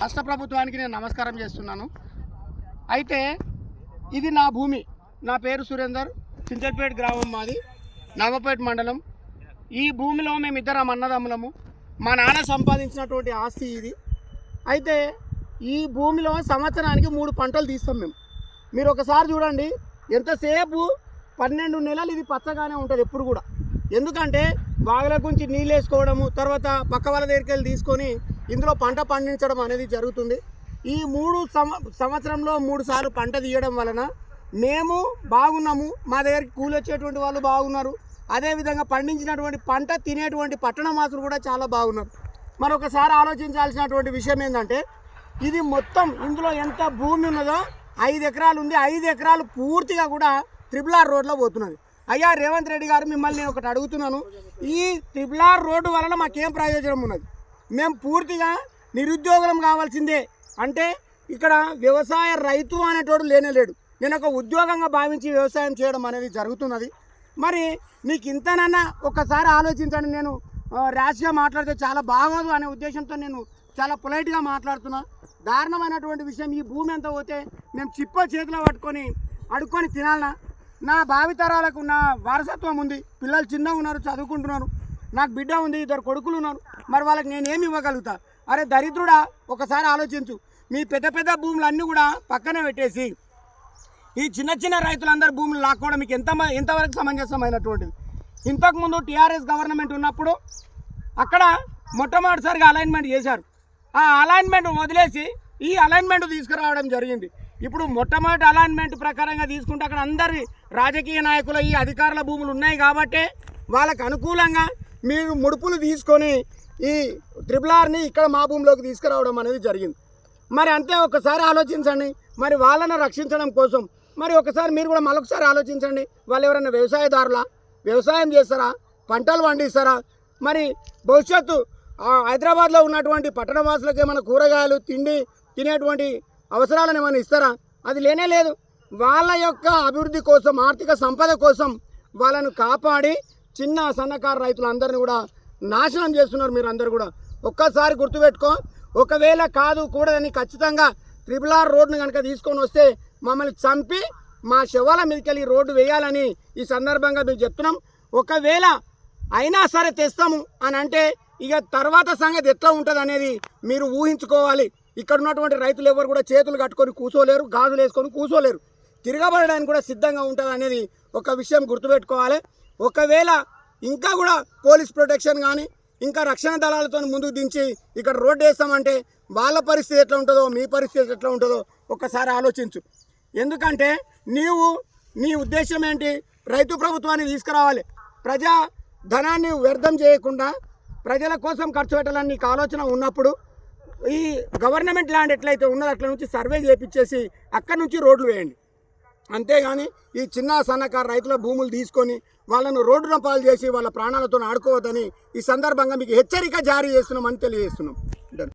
రాష్ట్ర ప్రభుత్వానికి నేను నమస్కారం చేస్తున్నాను. అయితే ఇది నా భూమి. నా పేరు సురేందర్. చింతల్పేట గ్రామం మాది. నవపేట మండలం. ఈ భూమిలో మేము ఇద్దరం అన్నదమ్ములము. మా నాన్న సంపాదించినటువంటి ఆస్తి ఇది. అయితే ఈ భూమిలో సంవత్సరానికి మూడు పంటలు తీస్తాం మేము. మీరు ఒకసారి చూడండి. ఎంతసేపు పన్నెండు నెలలు ఇది పచ్చగానే ఉంటుంది ఎప్పుడు కూడా. ఎందుకంటే బావిల గురించి నీళ్ళు వేసుకోవడము తర్వాత పక్క వాళ్ళ దగ్గరికి వెళ్ళి తీసుకొని ఇందులో పంట పండించడం అనేది జరుగుతుంది. ఈ మూడు సంవ సంవత్సరంలో మూడు సార్లు పంట తీయడం వలన మేము బాగున్నాము మా దగ్గరికి కూలి వచ్చేటువంటి వాళ్ళు బాగున్నారు. అదేవిధంగా పండించినటువంటి పంట తినేటువంటి పట్టణ మాసులు కూడా చాలా బాగున్నారు. మరొకసారి ఆలోచించాల్సినటువంటి విషయం ఏంటంటే ఇది మొత్తం ఇందులో ఎంత భూమి ఉన్నదో ఐదు ఎకరాలు ఉంది. ఐదు ఎకరాలు పూర్తిగా కూడా త్రిబుల్ ఆర్ రోడ్లో పోతున్నది. అయ్యా రేవంత్ రెడ్డి గారు మిమ్మల్ని నేను ఒకటి అడుగుతున్నాను. ఈ త్రిపులార్ ఆర్ రోడ్డు వలన మాకేం ప్రయోజనం ఉన్నది? మేము పూర్తిగా నిరుద్యోగులం కావాల్సిందే. అంటే ఇక్కడ వ్యవసాయ రైతు అనేటోడు లేనే లేడు నేను ఒక ఉద్యోగంగా భావించి వ్యవసాయం చేయడం అనేది జరుగుతున్నది. మరి నీకు ఇంతనన్నా ఒక్కసారి ఆలోచించండి. నేను ర్యాష్గా మాట్లాడితే చాలా బాగోదు అనే ఉద్దేశంతో నేను చాలా పొలైట్గా మాట్లాడుతున్నా. దారుణమైనటువంటి విషయం ఈ భూమి ఎంత పోతే మేము చిప్ప చేతిలో పట్టుకొని అడుక్కొని తినాలనా? నా భావితరాలకు నా వారసత్వం ఉంది. పిల్లలు చిన్నగా ఉన్నారు చదువుకుంటున్నారు. నాకు బిడ్డ ఉంది ఇద్దరు కొడుకులు ఉన్నారు. మరి వాళ్ళకి నేనేమి ఇవ్వగలుగుతా? అరే దరిద్రుడా ఒకసారి ఆలోచించు. మీ పెద్ద పెద్ద భూములన్నీ కూడా పక్కన పెట్టేసి ఈ చిన్న చిన్న రైతులందరూ భూములు లాక్కోవడం మీకు ఎంత ఎంతవరకు సమంజసమైనటువంటిది? ఇంతకుముందు టీఆర్ఎస్ గవర్నమెంట్ ఉన్నప్పుడు అక్కడ మొట్టమొదటిసారిగా అలైన్మెంట్ చేశారు. ఆ అలైన్మెంట్ వదిలేసి ఈ అలైన్మెంట్ తీసుకురావడం జరిగింది. ఇప్పుడు మొట్టమొదటి అలైన్మెంట్ ప్రకారంగా తీసుకుంటే అక్కడ అందరి రాజకీయ నాయకుల ఈ అధికారుల భూములు ఉన్నాయి కాబట్టే వాళ్ళకు అనుకూలంగా మీరు ముడుపులు తీసుకొని ఈ ట్రిపుల్ ఆర్ని ఇక్కడ మా భూమిలోకి తీసుకురావడం అనేది జరిగింది. మరి అంతే ఒకసారి ఆలోచించండి. మరి వాళ్ళని రక్షించడం కోసం మరి ఒకసారి మీరు కూడా మరొకసారి ఆలోచించండి. వాళ్ళు ఎవరైనా వ్యవసాయదారులా? వ్యవసాయం చేస్తారా? పంటలు పండిస్తారా? మరి భవిష్యత్తు హైదరాబాద్లో ఉన్నటువంటి పట్టణవాసులకు ఏమైనా కూరగాయలు తిండి తినేటువంటి అవసరాలను ఏమైనా ఇస్తారా? అది లేనే లేదు. వాళ్ళ యొక్క అభివృద్ధి కోసం ఆర్థిక సంపద కోసం వాళ్ళను కాపాడి చిన్న సన్నకారు రైతులందరినీ కూడా నాశనం చేస్తున్నారు మీరు అందరు కూడా. ఒక్కసారి గుర్తుపెట్టుకో ఒకవేళ కాదు కూడదని ఖచ్చితంగా ట్రిపుల్ ఆర్ రోడ్ను కనుక తీసుకొని వస్తే మమ్మల్ని చంపి మా శవాల మీదకెళ్ళి రోడ్డు వేయాలని ఈ సందర్భంగా మేము చెప్తున్నాం. ఒకవేళ అయినా సరే తెస్తాము అని అంటే ఇక తర్వాత సంగతి ఎట్లా ఉంటుంది అనేది మీరు ఊహించుకోవాలి. ఇక్కడ ఉన్నటువంటి రైతులు ఎవరు కూడా చేతులు కట్టుకొని కూర్చోలేరు గాజులు వేసుకొని కూర్చోలేరు తిరగబడడానికి కూడా సిద్ధంగా ఉంటుంది అనేది ఒక విషయం గుర్తుపెట్టుకోవాలి. ఒకవేళ ఇంకా కూడా పోలీస్ ప్రొటెక్షన్ కానీ ఇంకా రక్షణ దళాలతో ముందుకు దించి ఇక్కడ రోడ్డు వేస్తామంటే వాళ్ళ పరిస్థితి ఎట్లా ఉంటుందో మీ పరిస్థితి ఎట్లా ఉంటుందో ఒక్కసారి ఆలోచించు. ఎందుకంటే నీవు నీ ఉద్దేశం ఏంటి? రైతు ప్రభుత్వాన్ని తీసుకురావాలి. ప్రజా ధనాన్ని వ్యర్థం చేయకుండా ప్రజల కోసం ఖర్చు పెట్టాలని నీకు ఆలోచన ఉన్నప్పుడు ఈ గవర్నమెంట్ ల్యాండ్ ఎట్లయితే ఉన్నదో అట్ల నుంచి సర్వే చేపించేసి అక్కడి నుంచి రోడ్లు వేయండి. అంతేగాని ఈ చిన్న సన్నకారు రైతుల భూములు తీసుకొని వాళ్ళను రోడ్డున పాలు చేసి వాళ్ళ ప్రాణాలతో ఆడుకోవద్దని ఈ సందర్భంగా మీకు హెచ్చరిక జారీ చేస్తున్నామని తెలియజేస్తున్నాం.